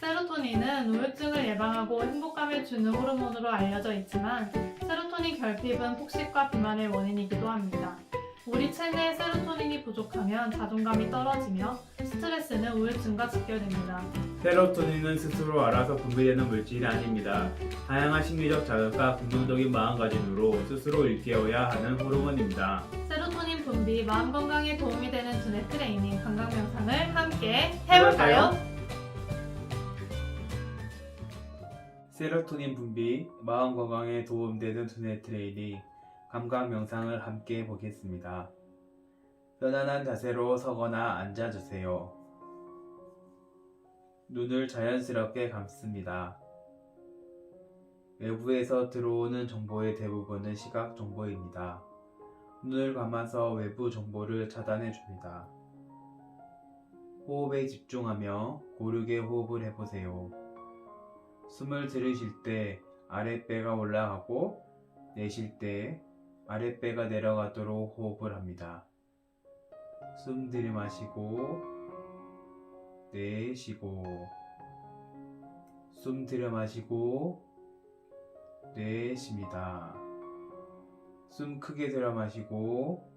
세로토닌은 우울증을 예방하고 행복감을 주는 호르몬으로 알려져 있지만 세로토닌 결핍은 폭식과 비만의 원인이기도 합니다. 우리 체내에 세로토닌이 부족하면 자존감이 떨어지며 스트레스는 우울증과 직결됩니다. 세로토닌은 스스로 알아서 분비되는 물질이 아닙니다. 다양한 심리적 자극과 긍정적인 마음가짐으로 스스로 일깨워야 하는 호르몬입니다. 세로토닌 분비, 마음 건강에 도움이 되는 두뇌 트레이닝, 건강 명상을 함께 해볼까요? 세로토닌 분비, 마음 건강에 도움되는 두뇌 트레이닝, 감각 명상을 함께 보겠습니다. 편안한 자세로 서거나 앉아주세요. 눈을 자연스럽게 감습니다. 외부에서 들어오는 정보의 대부분은 시각 정보입니다. 눈을 감아서 외부 정보를 차단해 줍니다. 호흡에 집중하며 고르게 호흡을 해보세요. 숨을 들이쉴 때 아랫배가 올라가고 내쉴 때 아랫배가 내려가도록 호흡을 합니다. 숨 들이마시고 내쉬고 숨 들여마시고 내쉽니다. 숨 크게 들여마시고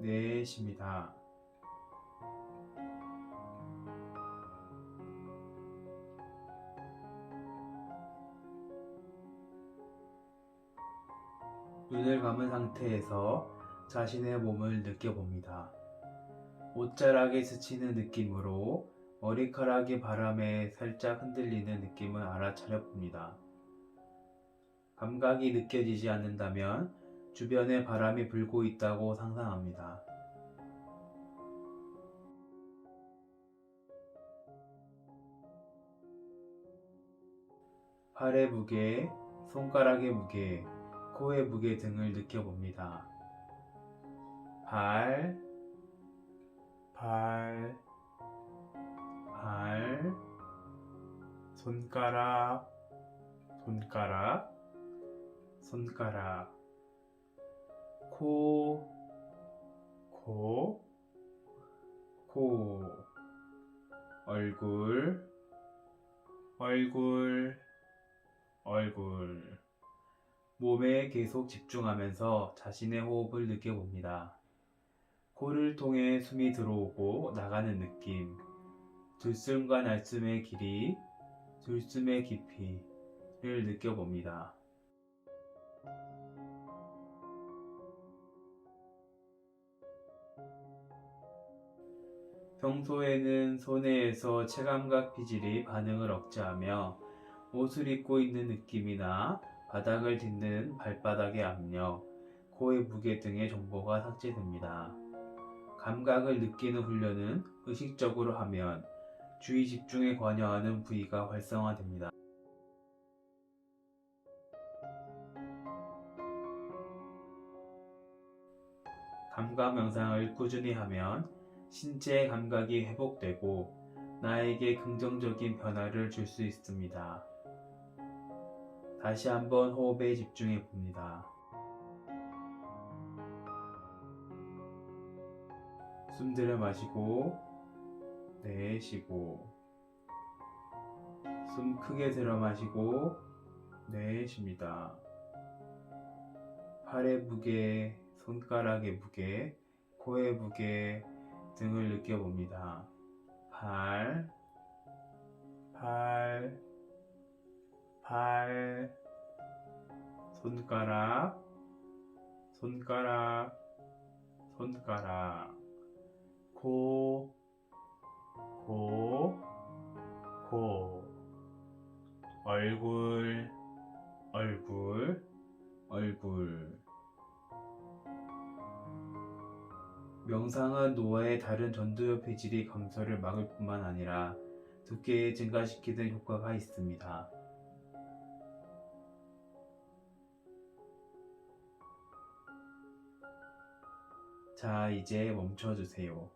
내쉽니다. 눈을 감은 상태에서 자신의 몸을 느껴봅니다. 옷자락에 스치는 느낌으로 머리카락이 바람에 살짝 흔들리는 느낌을 알아차려 봅니다. 감각이 느껴지지 않는다면 주변에 바람이 불고 있다고 상상합니다. 팔의 무게, 손가락의 무게, 코의 무게 등을 느껴봅니다. 발, 발, 발, 손가락, 손가락, 손가락, 코, 코, 코, 얼굴, 얼굴, 얼굴. 몸에 계속 집중하면서 자신의 호흡을 느껴봅니다. 코를 통해 숨이 들어오고 나가는 느낌, 들숨과 날숨의 길이, 들숨의 깊이를 느껴봅니다. 평소에는 손해에서 체감각 피질이 반응을 억제하며 옷을 입고 있는 느낌이나 바닥을 딛는 발바닥의 압력, 코의 무게 등의 정보가 삭제됩니다. 감각을 느끼는 훈련은 의식적으로 하면 주의 집중에 관여하는 부위가 활성화됩니다. 감각 명상을 꾸준히 하면 신체의 감각이 회복되고 나에게 긍정적인 변화를 줄 수 있습니다. 다시 한번 호흡에 집중해 봅니다. 숨 들여 마시고 내쉬고 숨 크게 들여 마시고 내쉽니다. 팔의 무게, 손가락의 무게, 코의 무게 등을 느껴봅니다. 팔, 팔, 팔, 손가락, 손가락, 손가락, 코, 코, 코, 얼굴, 얼굴, 얼굴. 명상은 노화의 다른 전두엽 폐질이 감소를 막을 뿐만 아니라 두께에 증가시키는 효과가 있습니다. 자, 이제 멈춰주세요.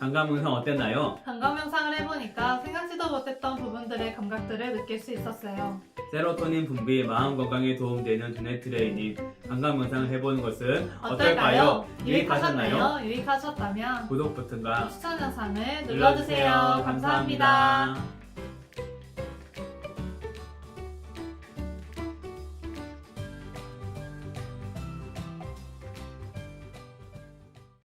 감각 명상 어땠나요? 감각 명상을 해보니까 생각지도 못했던 부분들의 감각들을 느낄 수 있었어요. 세로토닌 분비, 마음 건강에 도움되는 두뇌 트레이닝, 감각 명상을 해보는 것은 어떨까요? 유익하셨나요? 유익하셨나요? 유익하셨다면 구독 버튼과 추천 영상을 눌러주세요. 눌러주세요. 감사합니다. 감사합니다.